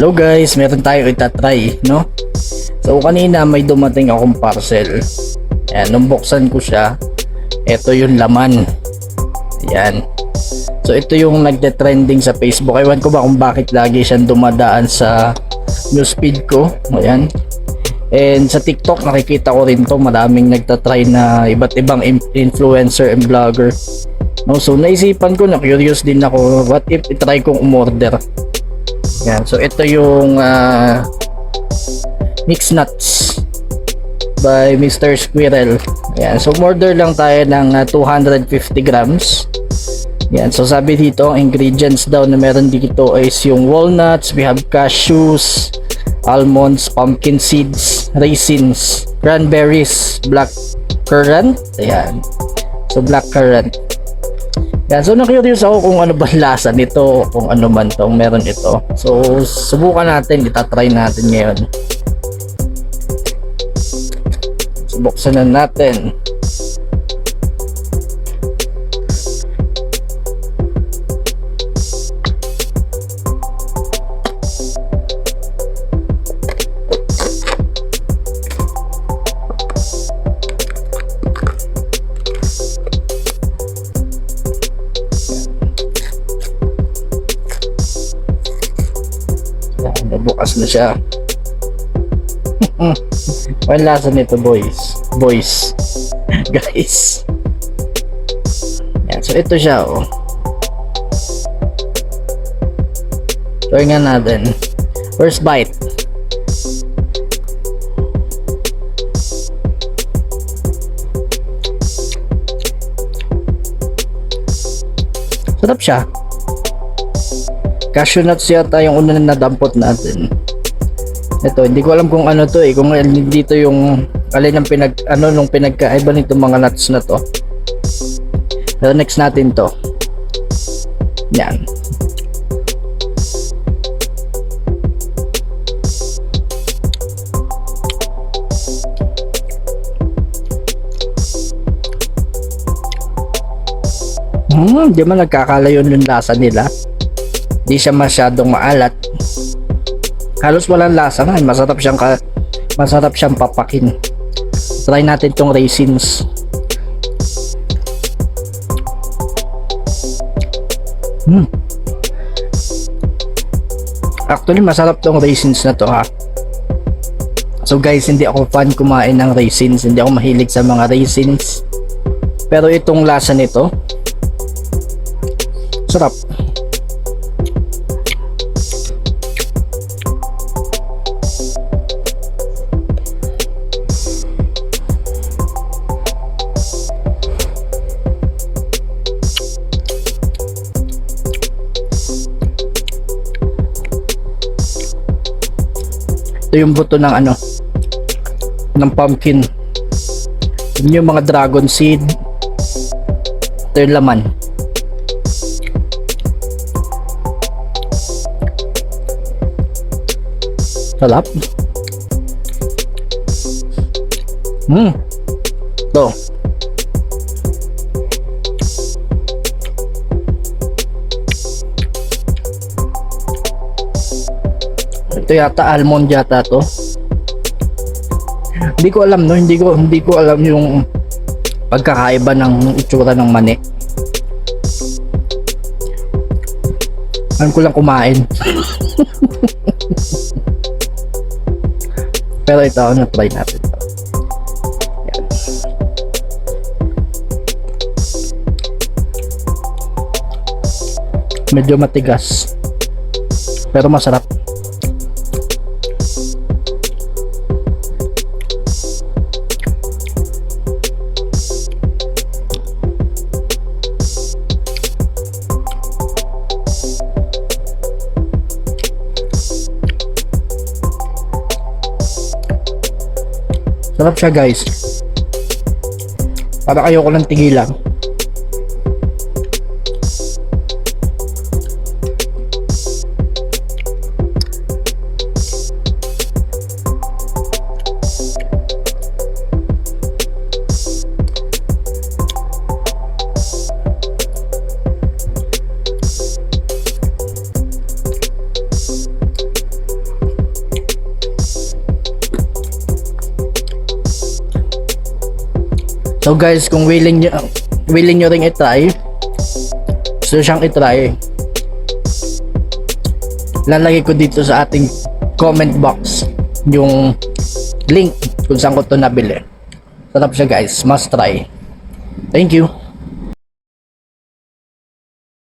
Hello guys, meron tayo itatry, no? So kanina may dumating akong parcel. Ayan, nung buksan ko siya, ito yung laman. Ayan. So ito yung nagte-trending sa Facebook. Ewan ko ba kung bakit lagi siyang dumadaan sa newsfeed ko. Ayan. And sa TikTok nakikita ko rin to maraming nagtatry na iba't ibang in- influencer and vlogger. No, so naisipan ko na curious din ako what if itry kong umorder. Yan, so ito yung ah, mixed nuts by Mr. Squirrel. Yan, so order lang tayo ng ah, 250 grams. Yan, so sabi dito, ang ingredients daw na meron dito is yung walnuts, we have cashews, almonds, pumpkin seeds, raisins, cranberries, black currant. Ayan. So black currant. Yan, so na-curious ako kung ano ba lasa nito, kung ano man tong meron ito. So subukan natin, itatry natin ngayon. Subuksan na natin. Yan, nabukas na siya. Ang lasa nito boys. Boys. Guys. Yan, so ito siya oh. Try nga natin. First bite. Sarap siya. Cashew nuts yata yung una na nadampot natin. Ito, hindi ko alam kung ano to eh. Kung dito yung alin ang pinag ano nung pinagkaiba nito mga nuts na to. Pero next natin to. Yan. Hmm, di man nagkakalayo yung lasa nila. Di siya masyadong maalat. Halos walang lasa nga, masarap siyang ka, masarap siyang papakin. Try natin tong raisins. Hmm. Actually, masarap tong raisins na to ha. So guys, hindi ako fan kumain ng raisins. Hindi ako mahilig sa mga raisins. Pero itong lasa nito, sarap. Ito yung buto ng ano ng pumpkin. Yun yung mga dragon seed. Ito yung laman. Sarap. Hmm. Ito. Ito yata almond yata to. Hindi ko alam no, hindi ko hindi ko alam yung pagkakaiba ng itsura ng mani. Alam ko lang kumain. Pero ito, ano, try natin. Medyo matigas. Pero masarap. Sarap siya guys. Para kayo ko lang tigilan. So guys, kung willing nyo, willing nyo ring itry, gusto siyang itry, lalagay ko dito sa ating comment box yung link kung saan ko to nabili. Sarap siya guys, must try. Thank you.